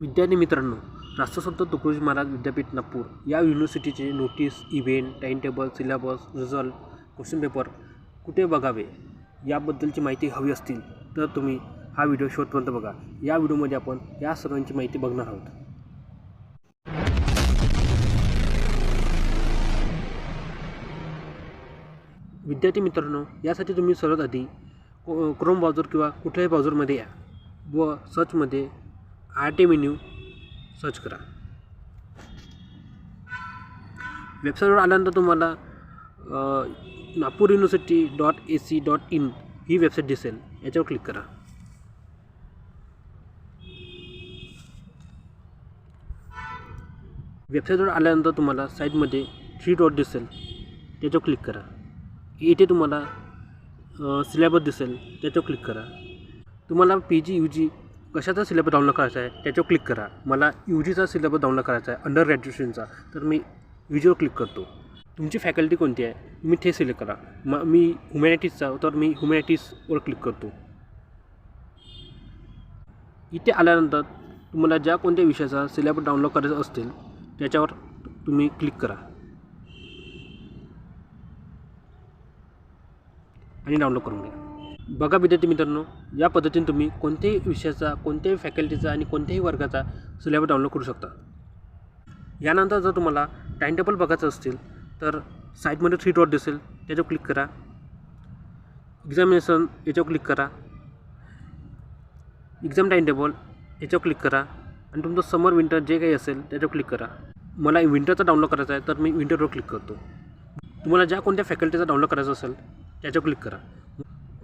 विद्यार्थी मित्रांनो राष्ट्रसंत तुकडोजी महाराज विद्यापीठ नागपूर या युनिव्हर्सिटीचे notice event timetable syllabus result question paper कुठे बघावे याबद्दलची माहिती हवी असतील तर तुम्ही हा व्हिडिओ शेवटपर्यंत बघा. या व्हिडिओमध्ये आपण या सर्वांची माहिती बघणार आहोत. विद्यार्थी मित्रांनो यासाठी तुम्ही सर्वात आधी को क्रोम ब्राउझर किंवा कुठल्याही ब्राउझरमध्ये या व सर्चमध्ये आर टी मेन्यू सर्च करा. वेबसाईटवर आल्यानंतर तुम्हाला Nagpur university dot A C dot in he website दिसेल. याच्यावर क्लिक करा. वेबसाईटवर आल्यानंतर तुम्हाला साईटमध्ये थ्री डॉट दिसेल. त्याच्यावर क्लिक करा. इथे तुम्हाला सिलेबस दिसेल. त्याच्यावर क्लिक करा. तुम्हाला पी जी यू जी कशाचा सिलेबस डाउनलोड करायचा आहे त्याच्यावर क्लिक करा. मला यू जीचा सिलेबस डाउनलोड करायचा आहे अंडर ग्रॅज्युएशनचा तर मी यू जीवर क्लिक करतो. तुमची फॅकल्टी कोणती आहे? मी ते सिलेक्ट करा. मग मी ह्युमॅनिटीजचा तर मी ह्युमॅनिटीजवर क्लिक करतो. इथे आल्यानंतर तुम्हाला ज्या कोणत्या विषयाचा सिलेबस डाउनलोड करायचा असतील त्याच्यावर तुम्ही क्लिक करा. आणि डाउनलोड करून घ्या. बघा विद्यार्थी मित्रांनो या पद्धतीने तुम्ही कोणत्याही विषयाचा कोणत्याही फॅकल्टीचा आणि कोणत्याही वर्गाचा सिलेबस डाउनलोड करू शकता. यानंतर जर तुम्हाला टाईमटेबल बघायचं असतील तर साईटमध्ये थ्री डॉट दिसेल त्याच्यावर क्लिक करा. एक्झामिनेशन याच्यावर क्लिक करा. एक्झाम टाईमटेबल याच्यावर क्लिक करा. आणि तुमचं समर विंटर जे काही असेल त्याच्यावर क्लिक करा. मला विंटरचा डाउनलोड करायचा आहे तर मी विंटरवर क्लिक करतो. तुम्हाला ज्या कोणत्या फॅकल्टीचा डाउनलोड करायचा असेल त्याच्यावर क्लिक करा.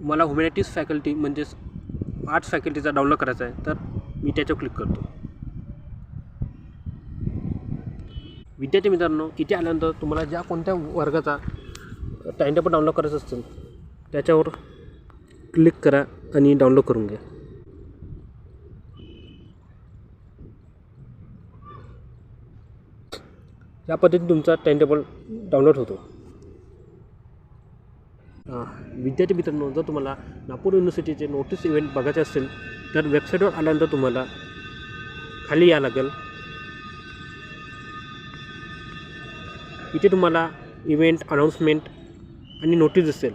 मला ह्युमॅनिटीज फॅकल्टी म्हणजेच आर्ट्स फॅकल्टीचा डाउनलोड करायचा आहे तर मी त्याच्यावर क्लिक करतो. विद्यार्थी मित्रांनो इथे आल्यानंतर तुम्हाला ज्या कोणत्या वर्गाचा टाईमटेबल डाउनलोड करायचं असेल त्याच्यावर क्लिक करा आणि डाउनलोड करून घ्या. या पद्धतीने तुमचा टाईमटेबल डाउनलोड होतो. विद्यार्थी मित्रांनो जर तुम्हाला नागपूर युनिव्हर्सिटीचे नोटीस इव्हेंट बघायचे असेल तर वेबसाईटवर आल्यानंतर तुम्हाला खाली यावं लागेल. इथे तुम्हाला इव्हेंट अनाऊन्समेंट आणि नोटीस दिसेल.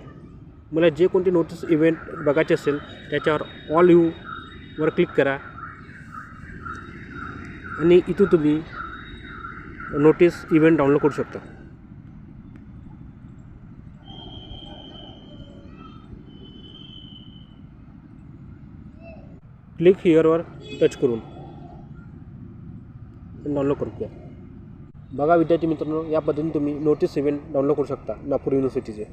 मला जे कोणते नोटीस इव्हेंट बघायचे असेल त्याच्यावर ऑल यू वर क्लिक करा. आणि इथून तुम्ही नोटीस इव्हेंट डाउनलोड करू शकता. क्लिक हिअरवर टच करून डाउनलोड करू द्या बघा विद्यार्थी मित्रांनो या पद्धतीने तुम्ही नोटीस इव्हेंट डाउनलोड करू शकता नागपूर युनिव्हर्सिटीचे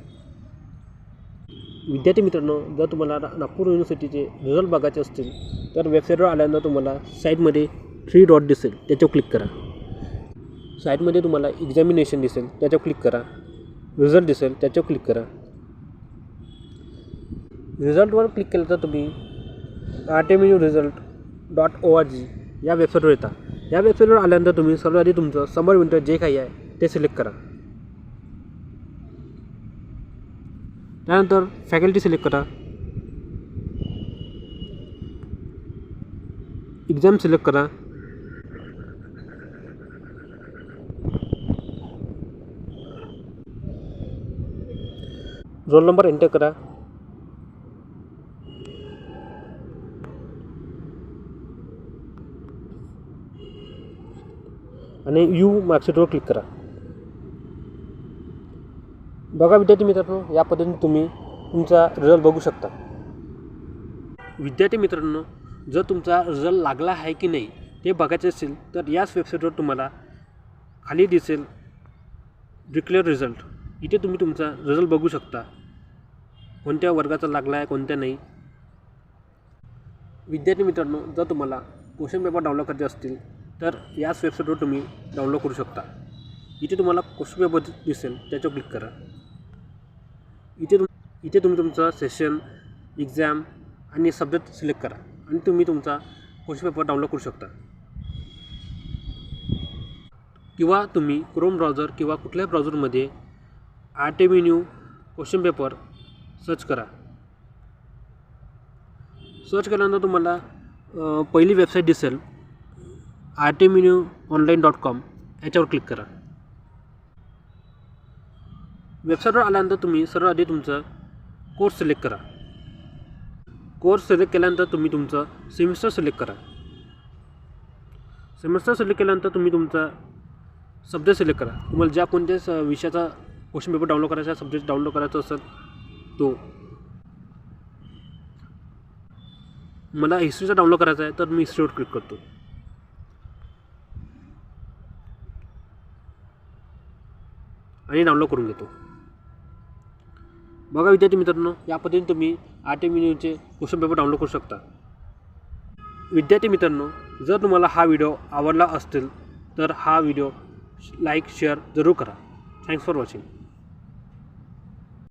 विद्यार्थी मित्रांनो जर तुम्हाला नागपूर युनिव्हर्सिटीचे रिझल्ट बघायचे असतील तर वेबसाईटवर आल्यानंतर तुम्हाला साईटमध्ये थ्री डॉट दिसेल त्याच्यावर क्लिक करा. साईटमध्ये तुम्हाला एक्झामिनेशन दिसेल त्याच्यावर क्लिक करा. रिझल्ट दिसेल त्याच्यावर क्लिक करा. रिझल्टवर क्लिक केलं तर तुम्ही R T menu result dot O R G या वेबसाईटवर येता या वेबसाईटवर आल्यानंतर तुम्ही सर्वात आधी तुमचं समर विंटर जे काही आहे ते सिलेक्ट करा. त्यानंतर फॅकल्टी सिलेक्ट करा. एक्झाम सिलेक्ट करा. रोल नंबर एंटर करा. आणि यू मार्कशीटवर क्लिक करा. बघा विद्यार्थी मित्रांनो या पद्धतीने तुम्ही तुमचा रिझल्ट बघू शकता. विद्यार्थी मित्रांनो जर तुमचा रिझल्ट लागला आहे की नाही ते बघायचे असेल तर याच वेबसाईटवर तुम्हाला खाली दिसेल डिक्लेअर रिझल्ट इथे तुम्ही तुमचा रिझल्ट बघू शकता. कोणत्या वर्गाचा लागला आहे कोणत्या नाही. विद्यार्थी मित्रांनो जर तुम्हाला क्वेश्चन पेपर डाउनलोड करायचे असतील तर याच वेबसाईटवर तुम्ही डाउनलोड करू शकता. इथे तुम्हाला क्वेश्चन पेपर दिसेल त्याच्यावर क्लिक करा. इथे तुम इथे तुम्ही तुमचं सेशन एक्झाम आणि सब्जेक्ट सिलेक्ट करा आणि तुम्ही तुमचा क्वेश्चन पेपर डाउनलोड करू शकता. किंवा तुम्ही क्रोम ब्राउझर किंवा कुठल्याही ब्राउझरमध्ये R T question paper search करा. सर्च केल्यानंतर तुम्हाला पहिली वेबसाईट दिसेल. R T menu online dot com याच्यावर क्लिक करा. वेबसाईटवर आल्यानंतर तुम्ही सर्व आधी तुमचा कोर्स सिलेक्ट करा. कोर्स सिलेक्ट केल्यानंतर तुम्ही तुमचं सेमिस्टर सिलेक्ट करा. सेमिस्टर सिलेक्ट केल्यानंतर तुम्ही तुमचा सब्जेक्ट सिलेक्ट करा. तुम्हाला ज्या कोणत्या स विषयाचा क्वेश्चन पेपर डाउनलोड करायचा सब्जेक्ट डाउनलोड करायचा असेल तो. मला हिस्ट्रीचा डाउनलोड करायचा आहे तर मी हिस्ट्रीवर क्लिक करतो. आणि डाउनलोड करून घेतो. बघा विद्यार्थी मित्रांनो या पद्धतीने तुम्ही आर टी मिनिटचे क्वेश्चन पेपर डाउनलोड करू शकता. विद्यार्थी मित्रांनो जर तुम्हाला हा व्हिडिओ आवडला असतील तर हा व्हिडिओ लाईक शेअर जरूर करा. Thanks for watching